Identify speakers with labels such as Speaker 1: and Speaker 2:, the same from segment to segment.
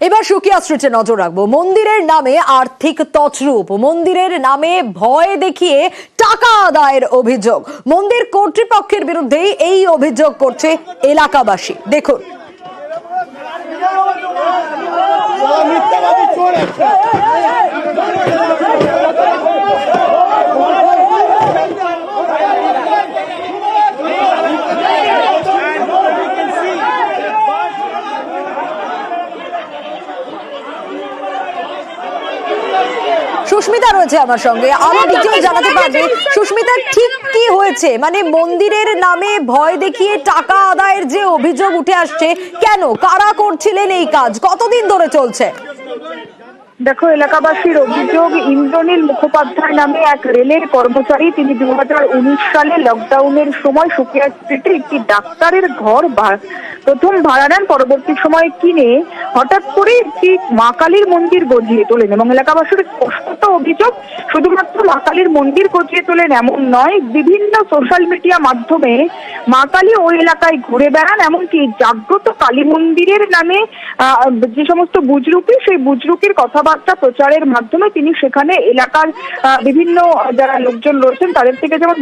Speaker 1: এবার সুকিয়া স্ট্রিটে নজর রাখব। মন্দিরের নামে আর্থিক তছরূপ, মন্দিরের নামে ভয় দেখিয়ে টাকা আদায়ের অভিযোগ। মন্দির কর্তৃপক্ষের বিরুদ্ধেই এই অভিযোগ করছে এলাকাবাসী। দেখুন। সুস্মিতা রয়েছে আমার সঙ্গে। আরও ডিটেল জানাতে পারবে। সুস্মিতা ঠিক কি হয়েছে? মানে মন্দিরের নামে ভয় দেখিয়ে টাকা আদায়ের যে অভিযোগ উঠে আসছে কেন? কারা করছিলেন এই কাজ? কতদিন ধরে চলছে?
Speaker 2: দেখো এলাকাবাসীর অভিযোগ ইন্দ্রনীল মুখোপাধ্যায় নামে এক রেলের কর্মচারী তিনি দু হাজার উনিশ সালে লকডাউনের সময় সুকিয়া স্ট্রিটে একটি ডাক্তারের ঘর প্রথম ভাড়া নেন পরবর্তী সময় কিনে হঠাৎ করে একটি মা কালীর মন্দির গজিয়ে তোলেন এবং এলাকাবাসীর স্পষ্ট অভিযোগ শুধুমাত্র মা কালীর মন্দির গজিয়ে তোলেন এমন নয় বিভিন্ন সোশ্যাল মিডিয়া মাধ্যমে মা কালী ওই এলাকায় ঘুরে বেড়ান এমনকি জাগ্রত কালী মন্দিরের নামে যে সমস্ত বুজরুকি সেই বুজরুকির কথাবার্তা প্রচারের মাধ্যমে তিনি সেখানে এলাকার বিভিন্ন যারা লোকজন রয়েছেন তাদের থেকে যেমন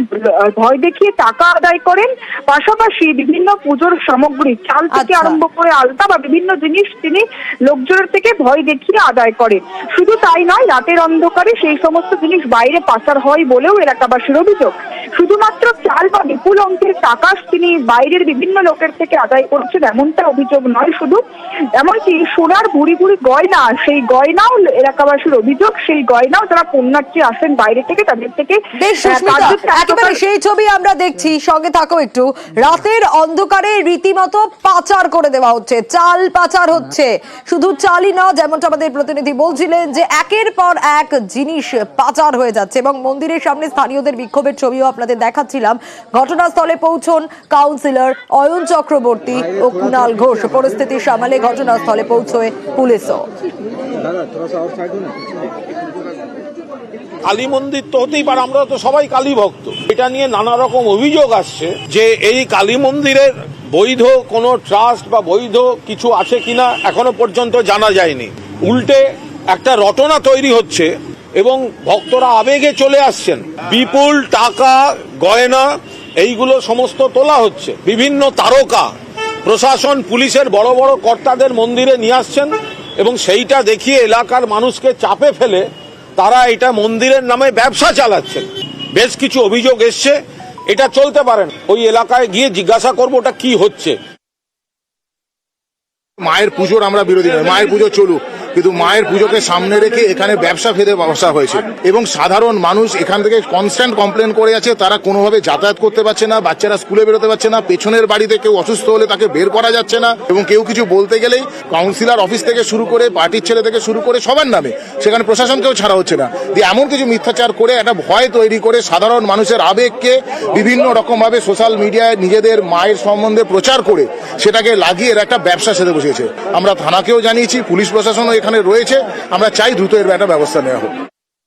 Speaker 2: ভয় দেখিয়ে টাকা আদায় করেন পাশাপাশি বিভিন্ন পুজোর সামগ্রী চাল থেকে
Speaker 1: আচ্ছা।
Speaker 2: আরম্ভ করে আলতা বা বিভিন্ন জিনিস তিনি লোকজনের থেকে ভয় দেখিয়ে আদায় করেন শুধু তাই নয় রাতের অন্ধকারে সেই সমস্ত জিনিস বাইরে পাচার হয় বলেও এলাকাবাসীর অভিযোগ। শুধুমাত্র চাল বা বিপুল অঙ্কের টাকা তিনি বাইরের বিভিন্ন লোকের থেকে আদায় করছেন এমনটা অভিযোগ নয় শুধু এমনকি সোনার ভুড়ি ভুড়ি গয়না সেই গয়নাও এলাকাবাসীর অভিযোগ সেই গয়নাও যারা পুণ্যার্থী আসেন বাইরে থেকে তাদের থেকে
Speaker 1: একেবারে সেই ছবি আমরা দেখছি সঙ্গে থাকো একটু। রাতের অন্ধকারে রীতিমতো পাচার করে দেওয়া হচ্ছে চাল পাচার হচ্ছে। শুধু চালই না যেমনটা আমাদের প্রতিনিধি বলছিলেন যে একের পর এক জিনিস পাচার হয়ে যাচ্ছে এবং মন্দিরের সামনে স্থানীয়দের বিক্ষোভের ছবিও আপনাদের দেখাচ্ছিলাম। ঘটনাস্থলে পৌঁছন কাউন্সিলর অয়ন চক্রবর্তী ও কুণাল ঘোষ। পরিস্থিতি সামালে ঘটনাস্থলে পৌঁছয় পুলিশও।
Speaker 3: কালী মন্দির তো হতেই পারে, আমরা তো সবাই কালী ভক্ত। এটা নিয়ে নানা রকম অভিযোগ আসছে যে এই কালী মন্দিরের বৈধ কোনো ট্রাস্ট বা বৈধ কিছু আছে কিনা এখনও পর্যন্ত জানা যায়নি। উল্টে একটা রটনা তৈরি হচ্ছে এবং ভক্তরা আবেগে চলে আসছেন। বিপুল টাকা, গয়না, এইগুলো সমস্ত তোলা হচ্ছে। বিভিন্ন তারকা, প্রশাসন, পুলিশের বড় বড় কর্তাদের মন্দিরে নিয়ে আসছেন এবং সেইটা দেখিয়ে এলাকার মানুষকে চাপে ফেলে তারা এটা মন্দিরের নামে ব্যবসা চালাচ্ছেন। বেশ কিছু অভিযোগ এসছে, এটা চলতে পারেন ওই এলাকায় গিয়ে জিজ্ঞাসা করব ওটা কি হচ্ছে।
Speaker 4: মায়ের পুজোর আমরা বিরোধী নয়, মায়ের পুজো চলুক। কিন্তু মায়ের পুজোকে সামনে রেখে এখানে ব্যবসা ফেদে বসা হয়েছে। এবং সাধারণ মানুষ এখান থেকে কনস্ট্যান্ট কমপ্লেন করে আছে, তারা কোনোভাবে যাতায়াত করতে পারছে না, বাচ্চারা স্কুলে বেরোতে পারছে না, পেছনের বাড়িতে কেউ অসুস্থ হলে তাকে বের করা যাচ্ছে না, এবং কেউ কিছু বলতে গেলেই কাউন্সিলর অফিস থেকে শুরু করে পার্টির ছেলে থেকে শুরু করে সবার নামে, সেখানে প্রশাসনকেও ছাড়া হচ্ছে না। দিয়ে এমন কিছু মিথ্যাচার করে, একটা ভয় তৈরি করে সাধারণ মানুষের আবেগকে বিভিন্ন রকমভাবে সোশ্যাল মিডিয়ায় নিজেদের মায়ের সম্বন্ধে প্রচার করে, সেটাকে লাগিয়ে একটা ব্যবসা সেরে বসেছে। আমরা থানাকেও জানিয়েছি, পুলিশ প্রশাসনও এখানে রয়েছে। আমরা চাই দ্রুত এর একটা ব্যবস্থা নেওয়া হোক।